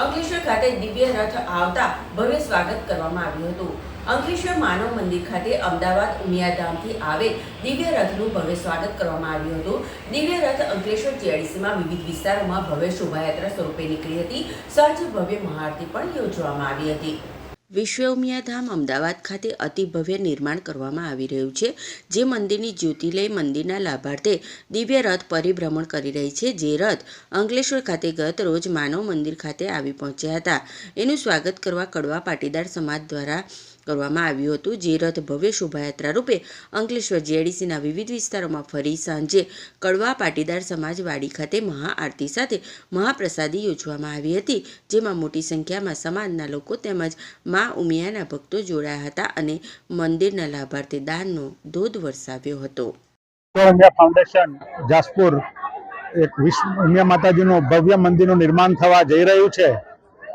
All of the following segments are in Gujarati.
અંકલેશ્વર ખાતે દિવ્ય રથ આવતા ભવ્ય સ્વાગત કરવામાં આવ્યું હતું. અંકલેશ્વર માનવ મંદિર ખાતે અમદાવાદ ઉમિયાધામથી આવેલ દિવ્ય રથનું ભવ્ય સ્વાગત કરવામાં આવ્યું હતું. દિવ્ય રથ અંકલેશ્વર જીઆઈડીસીમાં વિવિધ વિસ્તારોમાં ભવ્ય શોભાયાત્રા સ્વરૂપે નીકળી હતી. સાંજે ભવ્ય મહાઆરતી પણ યોજવામાં આવી હતી. વિશ્વ ઉમિયાધામ અમદાવાદ ખાતે અતિ ભવ્ય નિર્માણ કરવામાં આવી રહ્યું છે, જે મંદિરની જ્યોતિલય મંદિરના લાભાર્થે દિવ્ય રથ પરિભ્રમણ કરી રહી છે, જે રથ અંકલેશ્વર ખાતે ગત રોજ માનવ મંદિર ખાતે આવી પહોંચ્યા હતા. એનું સ્વાગત કરવા કડવા પાટીદાર સમાજ દ્વારા કરવામાં આવ્યું હતું. જે રથ ભવ્ય શોભાયાત્રા રૂપે અંકલેશ્વર જીઆઈડીસીના વિવિધ વિસ્તારોમાં ફરી સાંજે કડવા પાટીદાર સમાજવાડી ખાતે મહાઆરતી સાથે મહાપ્રસાદી યોજવામાં આવી હતી, જેમાં મોટી સંખ્યામાં સમાજના લોકો તેમજ મા ઉમિયાના ભક્તો જોડાયા હતા અને મંદિરના લાભાર્થે દાનનો ધોધ વરસાવ્યો હતો. ફાઉન્ડેશન જાસપુર એક વિશ્વ ઉમિયા માતાજીનું ભવ્ય મંદિરનું નિર્માણ થવા જઈ રહ્યું છે.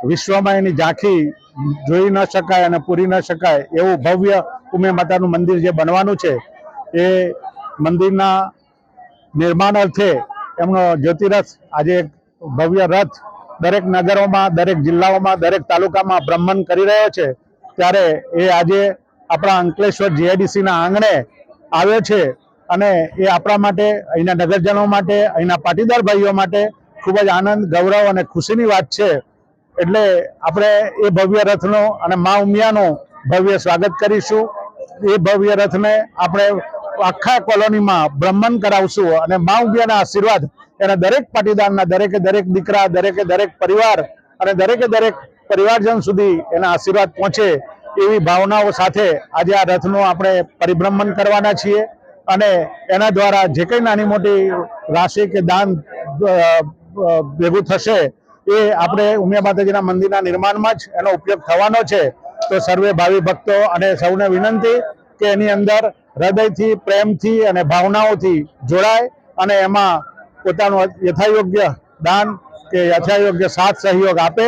વિશ્વમાં એની ઝાંખી જોઈ ન શકાય અને પૂરી ન શકાય એવું ભવ્ય ઉમે માતાનું મંદિર જે બનવાનું છે, એ મંદિરના નિર્માણ અર્થે એમનો જ્યોતિરથ આજે ભવ્ય રથ દરેક નગરોમાં, દરેક જિલ્લાઓમાં, દરેક તાલુકામાં ભ્રમણ કરી રહ્યો છે. ત્યારે એ આજે આપણા અંકલેશ્વર જીઆઈડીસીના આંગણે આવ્યો છે અને એ આપણા માટે, અહીંના નગરજનો માટે, અહીંના પાટીદાર ભાઈઓ માટે ખૂબ જ આનંદ, ગૌરવ અને ખુશીની વાત છે. એટલે આપણે એ ભવ્ય રથનો અને મા ઉમિયાનું ભવ્ય સ્વાગત કરીશું. એ ભવ્ય રથને આપણે આખા કોલોનીમાં ભ્રમણ કરાવશું અને મા ઉમિયાના આશીર્વાદ એના દરેક પાટીદારના, દરેકે દરેક દીકરા, દરેકે દરેક પરિવાર અને દરેકે દરેક પરિવારજન સુધી એના આશીર્વાદ પહોંચે એવી ભાવનાઓ સાથે આજે આ રથનું આપણે પરિભ્રમણ કરવાના છીએ. અને એના દ્વારા જે કંઈ નાની મોટી રાશિ કે દાન ભેગું થશે એ આપણે ઉમિયા માતાજીના મંદિરના નિર્માણમાં જ એનો ઉપયોગ થવાનો છે. તો સર્વે ભાવિ ભક્તો અને સૌને વિનંતી કે એની અંદર હૃદયથી, પ્રેમથી અને ભાવનાઓથી જોડાય અને એમાં પોતાનું યથાયોગ્ય દાન કે યથાયોગ્ય સાથ સહયોગ આપે.